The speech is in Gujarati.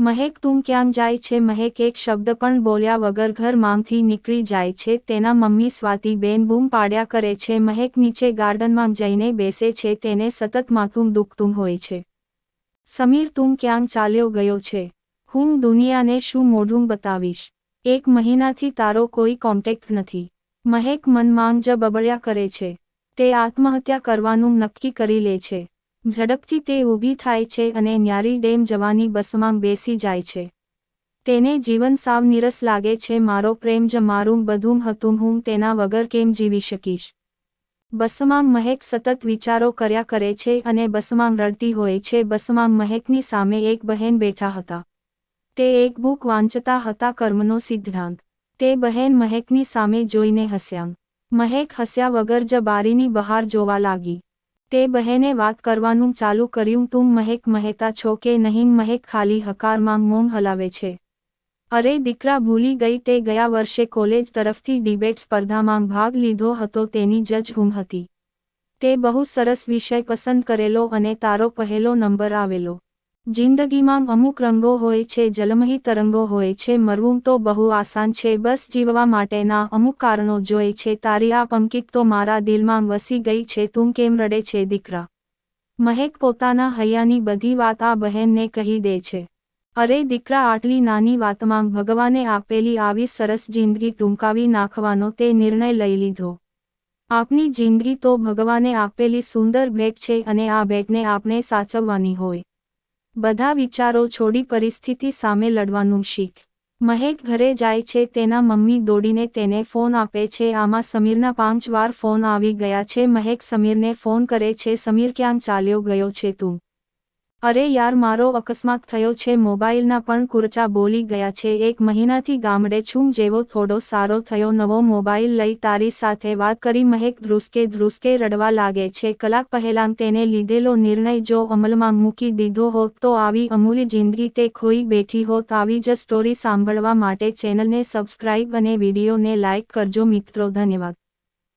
મહેક તું ક્યાં જાય છે? મહેક એક શબ્દ પણ બોલ્યા વગર ઘર માંગથી નીકળી જાય છે. તેના મમ્મી સ્વાતિબેન બૂમ પાડ્યા કરે છે. મહેક નીચે ગાર્ડનમાં જઈને બેસે છે. તેને સતત માથું દુખતું હોય છે. સમીર તું ક્યાં ચાલ્યો ગયો છે? હું દુનિયાને શું મોઢું બતાવીશ? એક મહિનાથી તારો કોઈ કોન્ટેક્ટ નથી. મહેક મનમાં જ બબડ્યા કરે છે. તે આત્મહત્યા કરવાનું નક્કી કરી લે છે. ઝડપથી તે ઊભી થાય છે અને ન્યારી ડેમ જવાની બસમાં બેસી જાય છે. તેને જીવન સાવ નીરસ લાગે છે, મારો પ્રેમ જ મારું બધું હતું, હું તેના વગર કેમ જીવી શકીશ બસમાં મહેક સતત વિચારો કર્યા કરે છે અને બસમાં રડતી હોય છે. બસમાં મહેકની સામે એક બહેન બેઠા હતા. તે એક બુક વાંચતા હતા, કર્મનો સિદ્ધાંત. તે બહેન મહેકની સામે જોઈને હસ્યા. મહેક હસ્યા વગર જ બારીની બહાર જોવા લાગી. તે બહેને વાત કરવાનું ચાલુ કર્યું, તું મહેક મહેતા છો કે નહીં? મહેક ખાલી હકારમાં મોમ હલાવે છે. અરે દીકરા, ભૂલી ગઈ તે ગયા વર્ષે કોલેજ તરફથી ડિબેટ સ્પર્ધામાં ભાગ લીધો હતો, તેની જજ હું હતી. તે બહુ સરસ વિષય પસંદ કરેલો અને તારો પહેલો નંબર આવેલો. જિંદગીમાં અમુક રંગો હોય છે જલમહી તરંગો હોય છે, મરવું તો બહુ આસાન છે, બસ જીવવા માટેના અમુક કારણો જોઈ છે. તારી આ પંકિત તો મારા દિલમાં વસી ગઈ છે, તું કેમ રડે છે, દીકરા? મહેક પોતાના હૈયાની બધી વાત આ બહેનને કહી દે છે. અરે દીકરા, આટલી નાની વાતમાં ભગવાને આપેલી આવી સરસ જિંદગી ટૂંકાવી નાખવાનો તે નિર્ણય લઈ લીધો. આપની જિંદગી તો ભગવાને આપેલી સુંદર ભેટ છે અને આ ભેટને આપણે સાચવવાની હોય. બધા વિચારો છોડી પરિસ્થિતિ સામે લડવાનું શીખ. મહેક ઘરે જાય છે, તેના મમ્મી દોડીને તેને ફોન આપે છે, આમાં સમીરના પાંચ વાર ફોન આવી ગયા છે, મહેક સમીરને ફોન કરે છે, સમીર ક્યાં ચાલ્યો ગયો છે તું? અરે યાર, મારો અકસ્માત થયો છે. મોબાઈલના પણ કુરચા બોલી ગયા છે. એક મહિનાથી ગામડે છું જેવો થોડો સારો થયો. નવો મોબાઈલ લઈ તારી સાથે વાત કરી. મહેક ધ્રુસકે ધ્રુસકે રડવા લાગે છે. કલાક પહેલાં તેને લીધેલો નિર્ણય જો અમલમાં મૂકી દીધો હોત તો આવી અમૂલી જિંદગી તે ખોઈ બેઠી હોત. આવી જ સ્ટોરી સાંભળવા માટે ચેનલને સબસ્ક્રાઇબ અને વિડીયોને લાઇક કરજો મિત્રો. ધન્યવાદ.